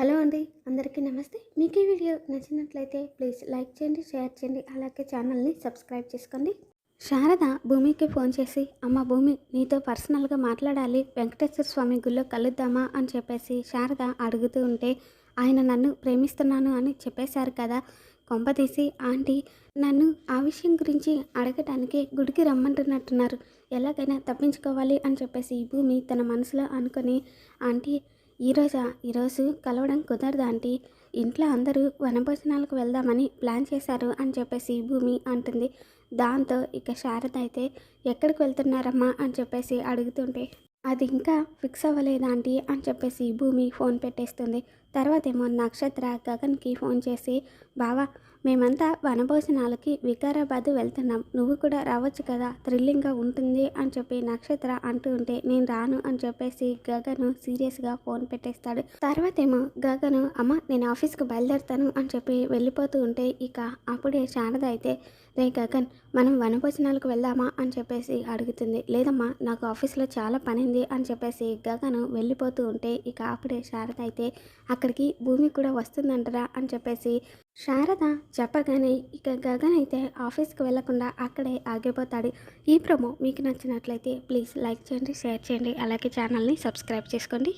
Hello అండి అందరికీ నమస్తే. మీకు ఈ వీడియో నచ్చినట్లయితే ప్లీజ్ లైక్ చేయండి షేర్ చేయండి అలాగే ఛానల్ని సబ్స్క్రైబ్ చేసుకోండి. శారద భూమికి ఫోన్ చేసి అమ్మ భూమి నీతో పర్సనల్గా మాట్లాడాలి వెంకటేశ్వర స్వామి గుళ్ళో కలుద్దామా? అని చెప్పేసి శారద అడుగుతూ ఉంటే ఆయన నన్ను ప్రేమిస్తున్నాను అని చెప్పేశారు కదా. కొంపతీసి ఆంటీ నన్ను ఆ విషయం గురించి అడగటానికి గుడికి రమ్మంటున్నట్టున్నారు. ఎలాగైనా తప్పించుకోవాలి అని చెప్పేసి భూమి తన మనసులో అనుకొని ఆంటీ ఈరోజా ఈరోజు కలవడం కుదరదు ఆంటీ? ఇంట్లో అందరూ వనభోజనాలకు వెళ్దామని ప్లాన్ చేశారు అని చెప్పేసి భూమి అంటుంది. దాంతో ఇక శారద అయితే ఎక్కడికి వెళ్తున్నారమ్మా? అని చెప్పేసి అడుగుతుంటే అది ఇంకా ఫిక్స్ అవ్వలేదాంటి అని చెప్పేసి భూమి ఫోన్ పెట్టేస్తుంది. తర్వాత ఏమో నక్షత్ర గగన్కి ఫోన్ చేసి బావా మేమంతా వనభోజనాలకి వికారాబాద్ వెళ్తున్నాం. నువ్వు కూడా రావచ్చు కదా థ్రిల్లింగ్గా ఉంటుంది అని చెప్పి నక్షత్ర అంటూ ఉంటే నేను రాను అని చెప్పేసి గగను సీరియస్గా ఫోన్ పెట్టేస్తాడు. తర్వాత ఏమో గగను అమ్మ నేను ఆఫీస్కి బయలుదేరుతాను అని చెప్పి వెళ్ళిపోతూ ఉంటే ఇక అప్పుడే శారద అయితే రే గగన్ మనం వనభోజనాలకు వెళ్దామా అని చెప్పేసి అడుగుతుంది. లేదమ్మా నాకు ఆఫీస్లో చాలా పని ఉంది అని చెప్పేసి గగను వెళ్ళిపోతూ ఉంటే ఇక అప్పుడే శారద అయితే అక్కడికి భూమి కూడా వస్తుందంటరా అని చెప్పేసి శారద చెప్పగానే ఇక గగన్ అయితే ఆఫీస్కి వెళ్ళకుండా అక్కడే ఆగిపోతాడు. ఈ ప్రోమో మీకు నచ్చినట్లయితే ప్లీజ్ లైక్ చేయండి షేర్ చేయండి అలాగే ఛానల్ని సబ్స్క్రైబ్ చేసుకోండి.